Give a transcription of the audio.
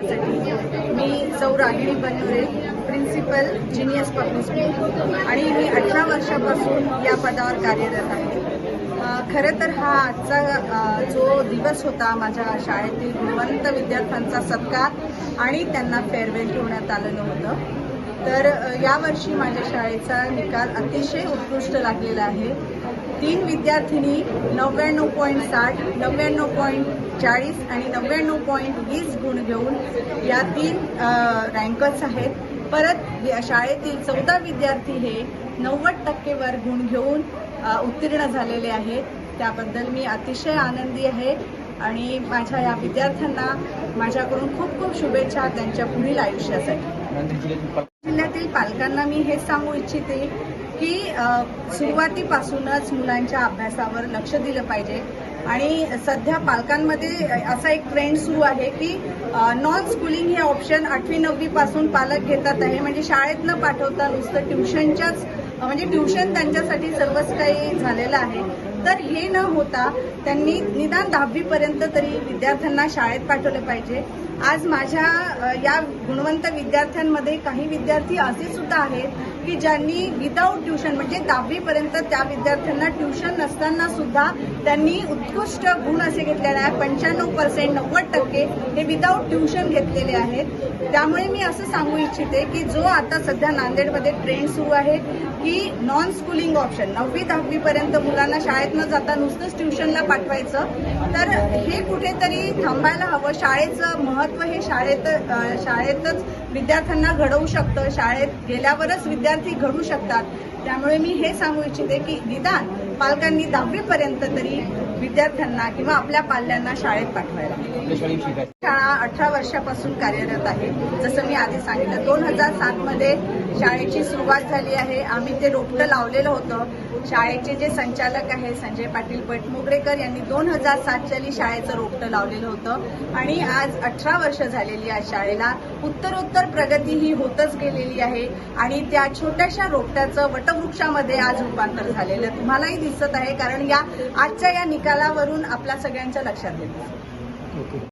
मी सौ Ragini Banware principal genius public school आणि मी अठरा वर्षापासून या पदावर कार्यरत आहे. खरं तर हा आजचा जो दिवस होता माझ्या शाळेतील गुणवंत विद्यार्थ्यांचा सत्कार आणि त्यांना फेअरवेल ठेवण्यात आलेलं होतं तर यावर्षी माझ्या शाळेचा निकाल अतिशय उत्कृष्ट लागलेला आहे. तीन विद्यार्थिनी नव्याण्णव पॉईंट साठ नव्याण्णव पॉईंट चाळीस आणि नव्याण्णव पॉईंट वीस गुण घेऊन या तीन रँकर्स आहेत. परत शाळेतील चौदा विद्यार्थी हे नव्वद टक्केवर गुण घेऊन उत्तीर्ण झालेले आहेत. त्याबद्दल मी अतिशय आनंदी आहे आणि माझ्या या विद्यार्थ्यांना माझ्याकडून खूप खूप शुभेच्छा त्यांच्या पुढील आयुष्यासाठी. जिल्ह्यातील पालकांना मी हेच सांगू इच्छिते की सुरुवातीपासूनच मुलांच्या अभ्यासावर लक्ष दिलं पाहिजे. आणि सध्या पालकांमध्ये असा एक ट्रेंड सुरू आहे की नॉन स्कूलिंग हे ऑप्शन आठवी नववीपासून पालक घेतात आहे. म्हणजे शाळेत न पाठवता नुसतं ट्युशनच्याच म्हणजे ट्युशन त्यांच्यासाठी सर्वच काही झालेलं आहे. तर हे न होता त्यांनी निदान दहावीपर्यंत तरी विद्यार्थ्यांना शाळेत पाठवले पाहिजे. आज माझ्या या गुणवंत विद्यार्थ्यांमध्ये काही विद्यार्थी असे सुद्धा आहेत की ज्यांनी विदाऊट ट्युशन म्हणजे दहावीपर्यंत त्या विद्यार्थ्यांना ट्युशन नसताना सुद्धा त्यांनी उत्कृष्ट गुण असे घेतलेले आहे पंच्याण्णव पर्सेंट नव्वद टक्के हे विदाऊट ट्युशन घेतलेले आहेत. त्यामुळे मी असं सांगू इच्छिते की जो आता सध्या नांदेडमध्ये ट्रेंड सुरू आहे की नॉन स्कूलिंग ऑप्शन नववी दहावीपर्यंत मुलांना शाळेत न जाता नुसतंच ट्युशनला पाठवायचं तर हे कुठेतरी थांबायला हवं. शाळेचं महत्त्व हे शाळेत शाळेतच विद्यार्थ्यांना घडवू शकतं. शाळेत गेल्यावरच विद्यार्थी घडू शकतात. त्यामुळे मी हे सांगू इच्छिते की निदान पालकांनी दहावीपर्यंत तरी विद्यार्थ्यांना किंवा आपल्या पाल्यांना शाळेत पाठवायला. शाळा अठरा वर्षापासून कार्यरत आहे. जसं मी आधी सांगितलं दोन हजार सातमध्ये शाळेची सुरुवात झाली आहे. आम्ही ते रोपटं लावलेलं होतं. शाळेचे जे संचालक आहे संजय पाटील पटमुगडेकर यांनी दोन हजार सातच्याली शाळेचं रोपटं लावलेलं होतं. आणि आज अठरा वर्ष झालेली आहे शाळेला. उत्तरोत्तर प्रगती ही होतच गेलेली आहे. आणि त्या छोट्याशा रोपट्याचं वटवृक्षामध्ये आज रूपांतर झालेलं तुम्हालाही दिसत आहे. कारण या आजच्या या निकालावरून आपल्या सगळ्यांच्या लक्षात येतं.